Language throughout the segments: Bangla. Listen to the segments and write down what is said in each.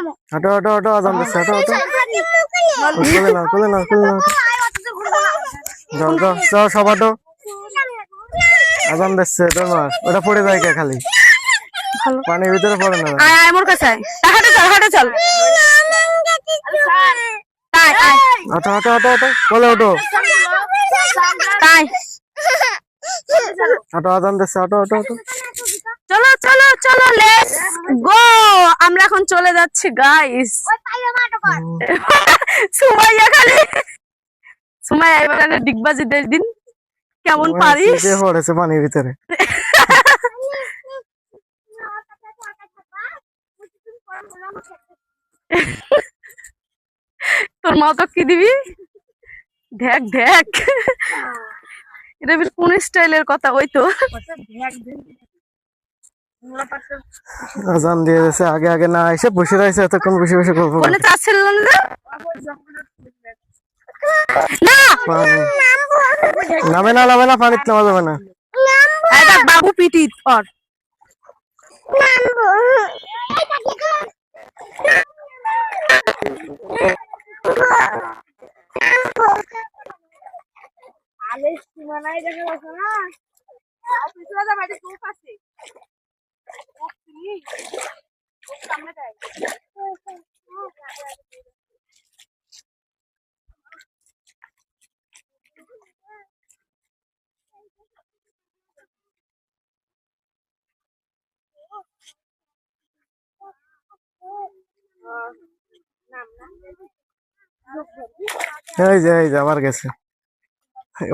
যাব। হাঁটো হাঁটো হাঁটো আজান দিচ্ছে হাঁটো হাঁটো। কোলে নাও কোলে নাও কোলে নাও। যাও যাও যাও সব হাঁটো। আজান দিচ্ছে তোমার ওটা পড়ে যায় কে খালি? পানির ভিতরে পড়ে না। আয় আয় মোর কাছে হাঁটে চল হাঁটে চল। আয় হাঁটো হাঁটো হাঁটো হাঁটো কোলে ওঠো। হাঁটো আজান দিচ্ছে হাঁটো হাঁটো হাঁটো। চলো লেটস গো আমরা এখন চলে যাচ্ছি গাইস সুমাইয়া খালি। সুমাইয়া এবারে ডিগবাজি দেশ দিন। কেমন পারিস? পড়েছে পানির ভিতরে। তোর মা তো কি দিবি? দেখ দেখ। এটা বেশ কোন স্টাইলের কথা ওই তো। আজান দিয়ে দিয়েছে আগে আগে না এসে বসে রয়েছে এতক্ষণ বসে বসে করব। মনে চাচ্ছিল না না! নামে না নামে না পানিতে নামা যাবে না। বাবু পিটি ওর আলে সীমানায় দেখে বসো না। পিছনে যা বাড়ি চোখ আছে এই যে এই যে আবার গেছে।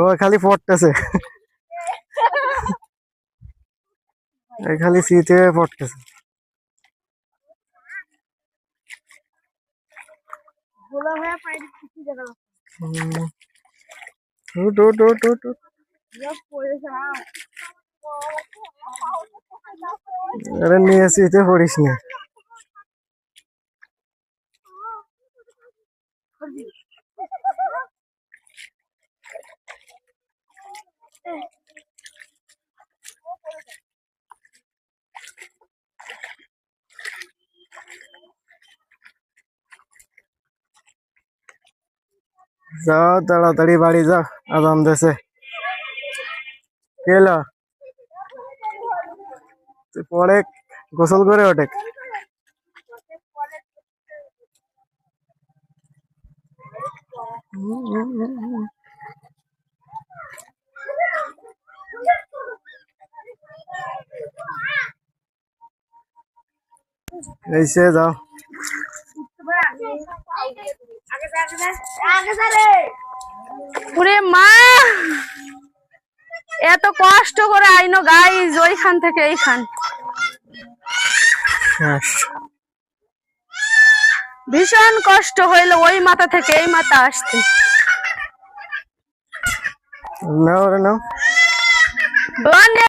ও খালি পড়তেছে। সব পড়েছে না আরে নিয়ে শীতে পড়িস না। যাও তাড়াতাড়ি বাড়ি যাও আদাম দেশে। কেলো পরে গোসল করে ওঠে? এইসে যাও। ওরে মা! এত কষ্ট করে আইনো গাইজ ওইখান থেকে এইখান। ভীষণ কষ্ট হইল ওই মাথা থেকে এই মাথা আসতে। নাও রে নাও। বনে